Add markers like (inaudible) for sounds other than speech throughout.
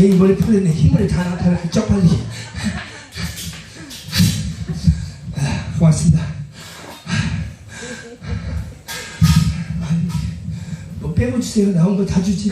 개인 머리 풀렸네 힘을 다 나타나 쪽팔리 아, 고맙습니다. 뭐 빼고 주세요. 나온 거 다 주지.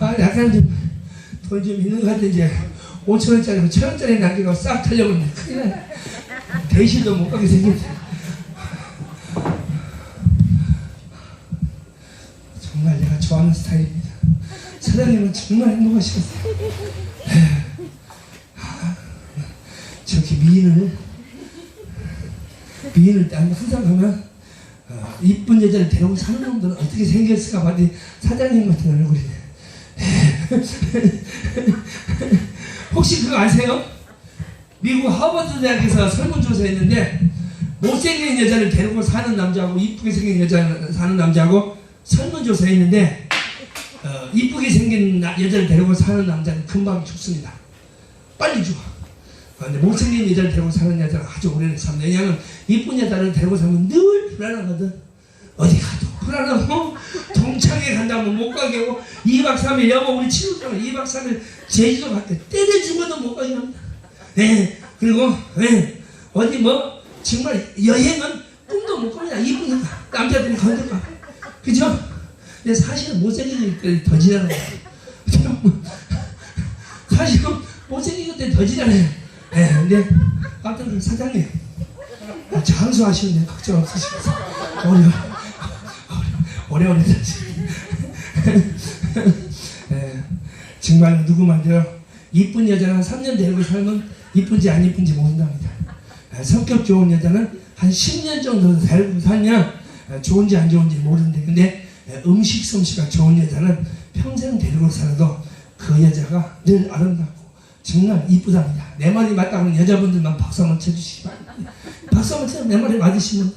아 약간 좀 돈 좀 있는 것 같은데 이제 5천 원짜리 1천 원짜리 남기고 싹 털려버리네. 큰일 나네. 대실도 못 가게 생겼지 정말 내가 좋아하는 스타일입니다. 사장님은 정말 행복하시겠어요. 에휴, 아, 저렇게 미인을 미인을 딱 항상 가면 어, 이쁜 여자를 데리고 사는 놈들은 어떻게 생겼을까 봤더니 사장님 같은 얼굴이네. 혹시 그거 아세요? 미국 하버드 대학에서 설문조사 했는데 못생긴 여자를 데리고 사는 남자하고 이쁘게 생긴 여자 사는 남자하고 설문조사 했는데 어, 이쁘게 생긴 나- 여자를 데리고 사는 남자는 금방 죽습니다. 빨리 죽어. 근데 못생긴 여자를 데리고 사는 여자는 아주 오래는 참 왜냐하면 이쁜 여자를 데리고 살면 늘 불안하거든. 어디 가도 불안하고 (laughs) 동창회 간다면 못 가게 하고 2박 3일 여보 우리 친구처럼 2박 3일 제주도 갈때 때려 죽어도 못 가게 합니다. 예, 그리고 예, 어디 뭐 정말 여행은 꿈도 못 꿉니다. 이쁘니까 남자들이 건들까 그죠? 근데 사실은 것들이 더 지나가요. 사실은 것들이 더 지나가요. 예, 근데 아무튼 사장님 장수하시는데 걱정 없으시겠어요. 오래 오래 오래 사시고 예, 정말 누구 만져요? 이쁜 여자는 3년 데리고 살면 이쁜지 안 이쁜지 모른답니다. 예, 성격 좋은 여자는 한 10년 정도 데리고 살면 예, 좋은지 안 좋은지 모르는데 근데 예, 음식 솜씨가 좋은 여자는 평생 데리고 살아도 그 여자가 늘 아름답고 정말 이쁘답니다. 내 말이 맞다면 여자분들만 박수 한번 쳐주시기 바랍니다. 박수 한번 쳐내 말이 맞으시면.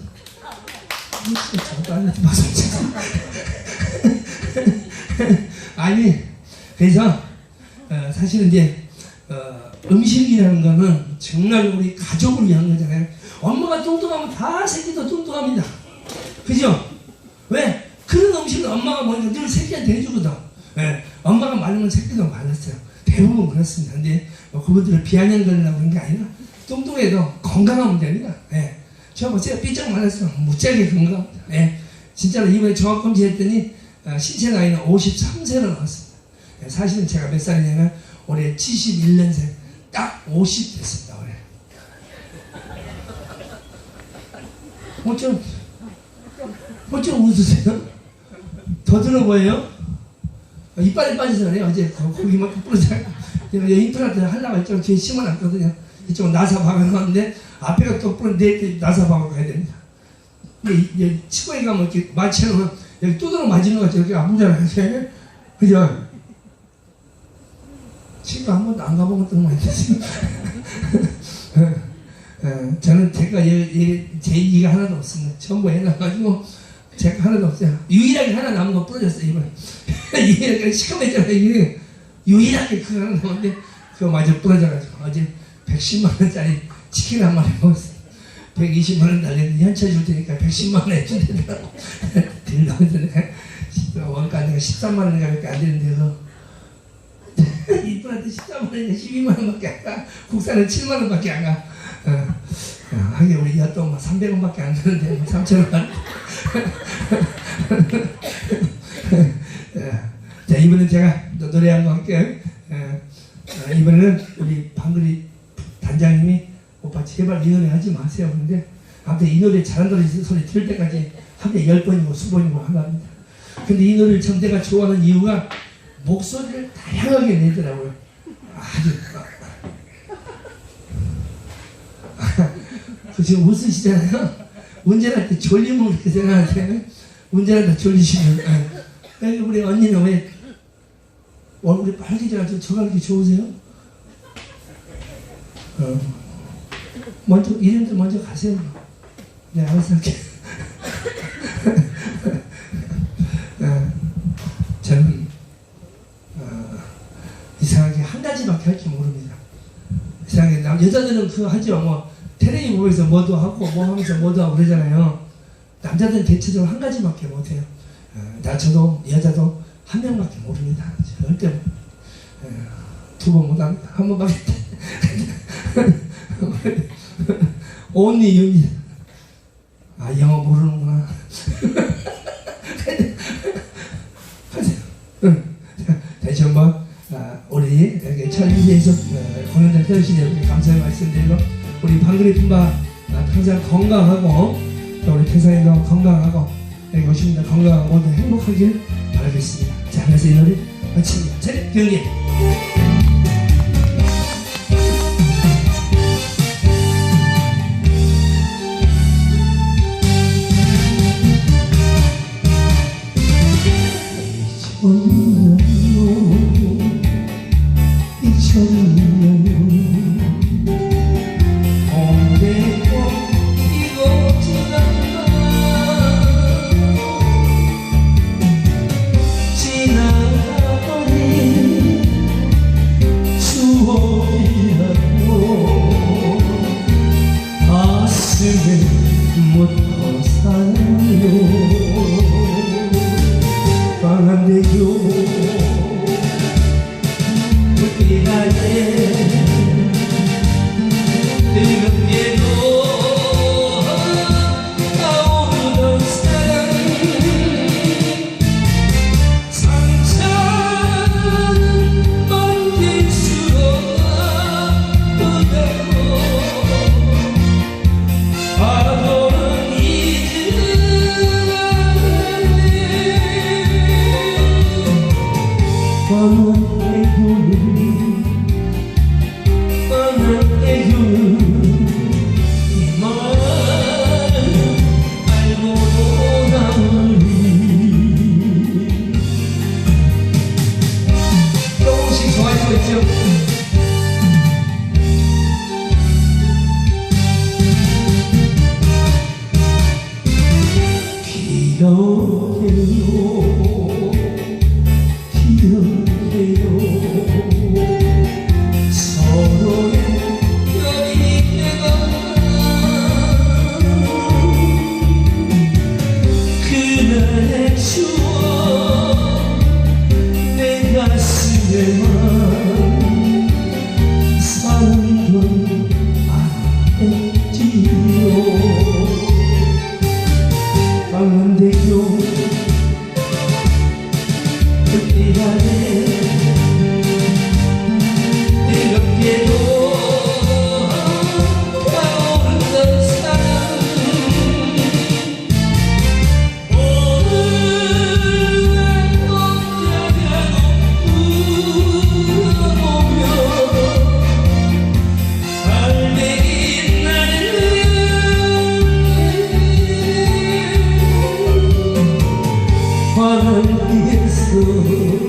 (laughs) 아니 그래서 어, 사실은 이제 어, 음식이라는 거는 정말 우리 가족을 위한 거잖아요. 엄마가 뚱뚱하면 다 새끼도 뚱뚱합니다. 그죠? 왜? 그런 음식은 엄마가 먹으니까 늘 새끼한테 해주거든. 예, 엄마가 많으면 새끼도 많았어요. 대부분 그렇습니다. 근데 뭐 그분들을 비아냥거리려고 그런 게 아니라 뚱뚱해도 건강하면 됩니다. 예. 저 보세요. 삐쩍 말랐어. 무지하게 건강합니다. 예. 진짜로 이번에 종합검진 했더니 어, 신체 나이는 53세로 나왔습니다. 예, 사실은 제가 몇 살이냐면 올해 71년생 딱 50 됐습니다. 올해. 어쩜 어쩜 웃으세요? 더 들어 보여요? 어, 이빨이 빠져서 그래요. 어제 거- 거기만큼 부러져요. 제가 여기 임플란트 하려고 했죠. 뒤에 심어놨거든요. 이쪽은 나사 박아놨는데 앞에가 또 내일 나사 박아 가야 됩니다. 근데 치과에 가면 이렇게 마취하면 여기 두드러 맞는 것 같아요. 여기 아프잖아요. 이게. 그죠? 치과 한 번도 안 것도 많이 됐어요. 어, (laughs) 저는 제가 예, 예, 제 이가 하나도 없습니다. 전부 해놔가지고 제가 하나도 없어요. 유일하게 하나 남은 거 부러졌어요 이번에. (laughs) 이게 시커매잖아요 유일하게 그거 하나 남았는데 그거 마저 부러져가지고 어제 110만 원짜리 치킨 한 마리 먹었어요. 120만 원 달랬는데 현찰 줄 테니까 110만 원 해준다고 들려고 했는데 원가 내가 13만 원인가밖에 안 되는데서 (laughs) 이분한테 13만 원이나 12만 원밖에 안 가. 국산은 7만 원밖에 안 가. 어, 어, 하긴 우리 여또 뭐 300원밖에 안 되는데 뭐 3천 원. 예. 자 이번엔 제가 또 노래 한 번 할게요. 예. 어, 이번에는 우리 방글이 단장님이 오빠 제발 이 노래 하지 마세요. 그런데 아무튼 이 노래 잘한 노래 소리 들을 때까지 하루에 열 번이고 수번이고 한답니다. 근데 이 노래를 참 내가 좋아하는 이유가 목소리를 다양하게 내더라고요. 아주 그 지금 웃으시잖아요. 운전할 때 졸리면 그렇게 생각하세요. 운전할 때 졸리시면. 예. 여기 우리 언니는 왜 얼굴이 빨개져가지고 저가 그렇게 좋으세요? 어. 먼저 이름도 먼저 가세요. 네, 알아서 할게요. 어, 저는 어, 이상하게 한 가지밖에 할 줄 모릅니다. 이상하게 남 여자들은 그거 하죠. 뭐 테레비 보면서 뭐도 하고 뭐 하면서 뭐도 하고 그러잖아요. 남자들은 대체적으로 한 가지밖에 못해요. 어, 나 저도 여자도 한 명밖에 모릅니다. 절대 어, 두번 못합니다. 한 번밖에 (laughs) only you입니다. 아 영어 모르는구나. 다시 한번 아, 우리 이렇게 천리에서 어, 공연장 들으신 여러분 감사의 말씀드리고 우리 방글이 품바 아, 항상 건강하고 또 우리 태상이도 건강하고 여기 오신 분들 건강하고 모두 행복하길 바라겠습니다. 자, 그래서 이 노래 마칩니다. 자, 경기. 지 하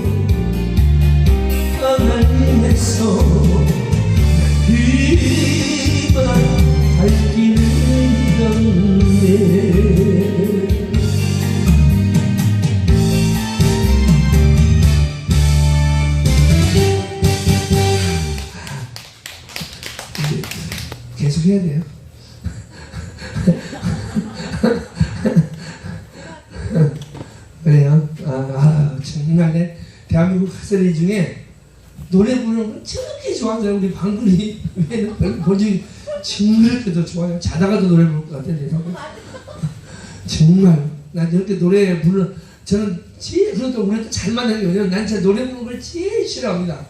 본적 징그럽게도 좋아요. 자다가도 노래 부를 것 같아요. (laughs) 정말 난 이렇게 노래 부르는 저는 제일 그래도 우리도 잘 만나는 게 왜냐면 난 진짜 노래 부르는 걸 제일 싫어합니다.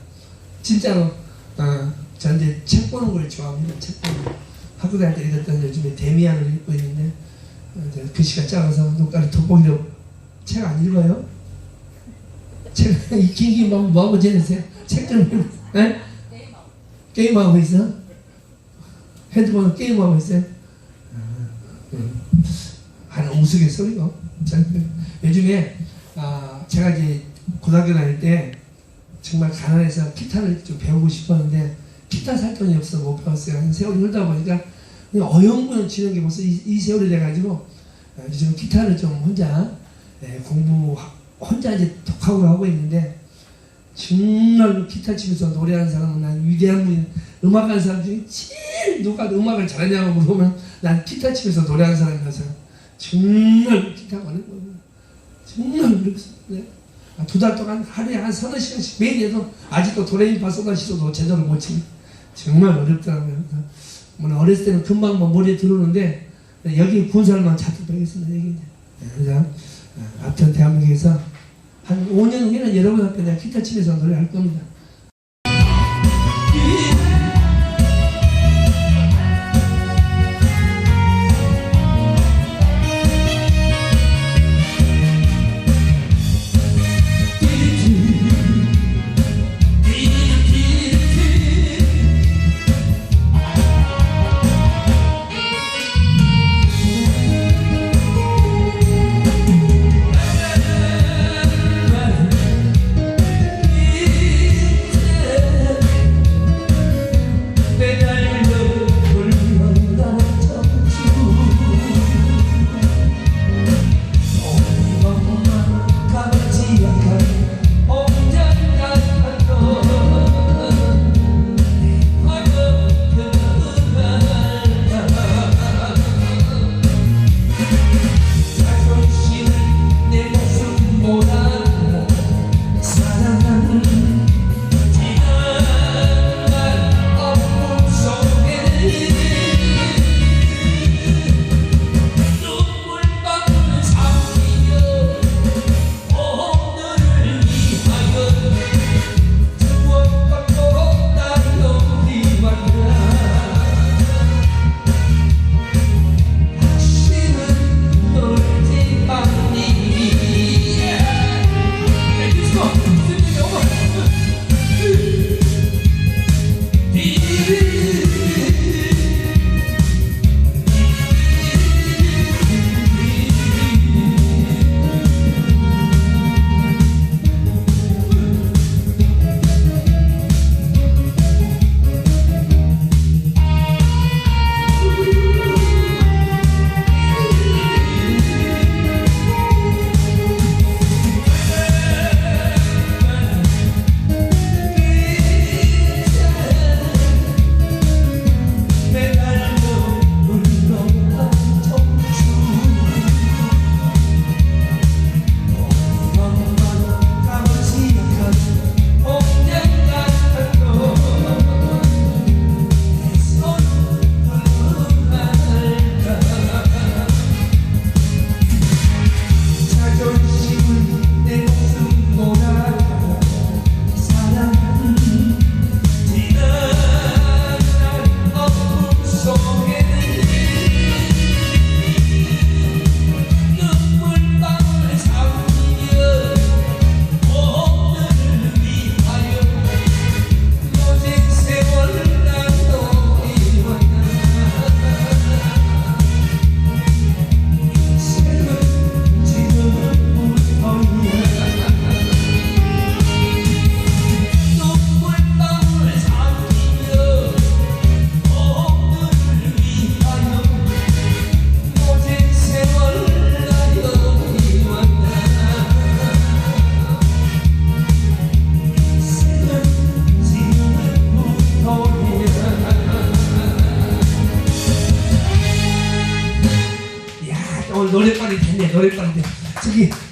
진짜로. 아, 저 이제 책 보는 걸 좋아합니다. 책 보는 거. 학교 다닐 때 읽었던 요즘에 데미안을 읽고 있는데 어, 글씨가 작아서 눈깔이 돋보기로 책 안 읽어요? 책 (laughs) 긴긴 뭐 뭐하고 지내세요? 책좀 읽 네? 게임하고 있어? 핸드폰 게임하고 있어요? 한 우스갯소리고 전 요즘에 아 제가 이제 고등학교 다닐 때 정말 가난해서 기타를 좀 배우고 싶었는데 기타 살 돈이 없어 못 배웠어요. 한 세월이 흐르다 보니까 어영부영 치는 게 벌써 이, 이 세월이 돼가지고 아, 요즘 기타를 좀 혼자 예, 공부 혼자 이제 독학으로 하고 있는데 정말 기타 치면서 노래하는 사람은 난 위대한 분 음악하는 사람 중에 제일 누가 음악을 잘하냐고 물어보면 난 기타 치면서 노래하는 사람이라서 정말 기타가 어는 거고 정말 그렇습니다. 네. 두달 동안 하루에 한 서너 시간씩 매일 해도 아직도 도레미파 소다시도도 제대로 못 치니 정말 어렵더라고요. 뭐 어렸을 때는 금방 뭐 머리에 들어오는데 여기 군사를만 자주 배우겠습니다. 여기 이제. 그래서 어, 아무튼 대한민국에서 한 5년 후에는 여러분 앞에 내가 기타 치면서 노래할 겁니다.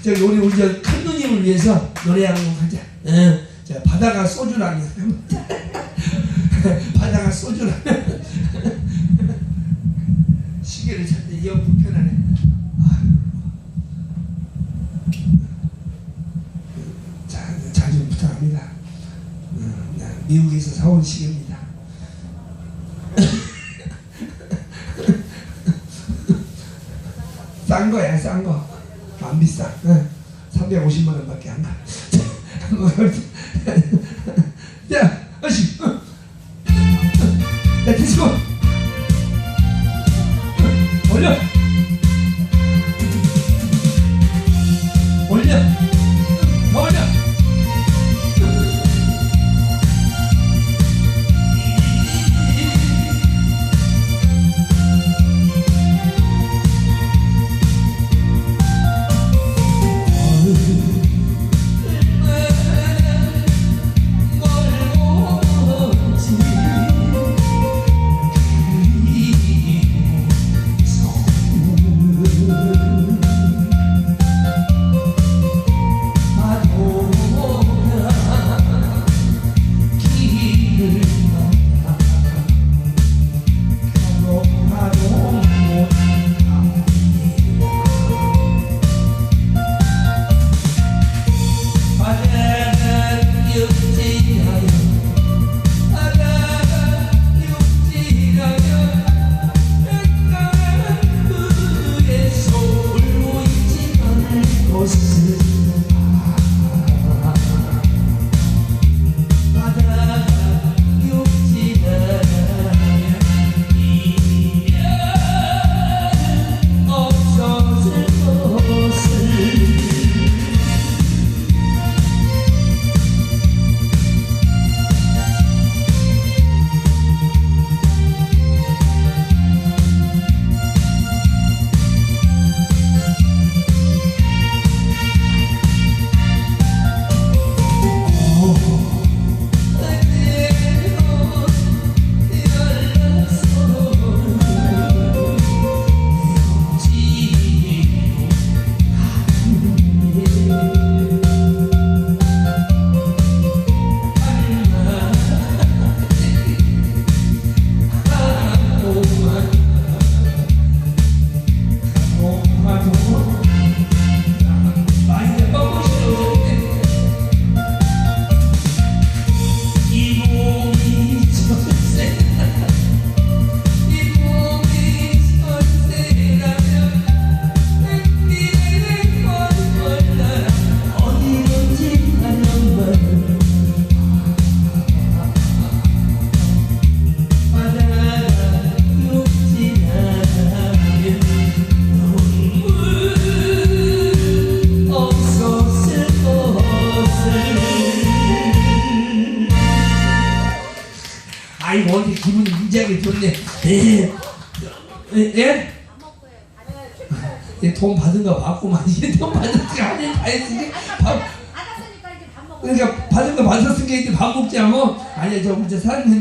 저기 우리 우리 저 큰 누님을 위해서 노래 한곡 하자. 응. 자 바다가 소주라면 (laughs) 바다가 소주라면 (laughs) 시계를 찾는데 영 불편하네. 자좀 부탁합니다. 응, 나 미국에서 사온 시계입니다. (laughs) 싼 거야, 싼 거. 안 비싸. 응. 350만 원밖에 안 가. (laughs) (laughs) 야, 아씨. 어. 야, 디스코.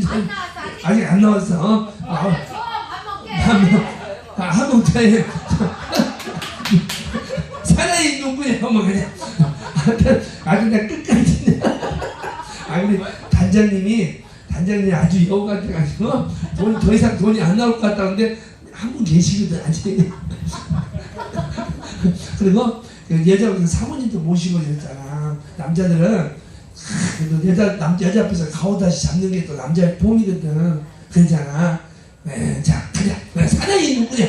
좀안 나왔어 아직. 아직 안 나왔어 어? 아, 저밥 먹게. (laughs) 한번 해. 사나이 누구야 뭐 그냥 아 그냥 끝까지 (laughs) 아 근데 단장님이 단장님이 아주 여우 같아가지고 돈 더 이상 돈이 안 나올 것 같다는데 한 분 계시거든 아직 (laughs) 그리고 그 여자 사모님도 모시고 이랬잖아 남자들은 아, 그래도 여자 남 여자 앞에서 가오다시 잡는 게 또 남자의 폼이거든 그러잖아. 네, 자 가자. 사나이 누구냐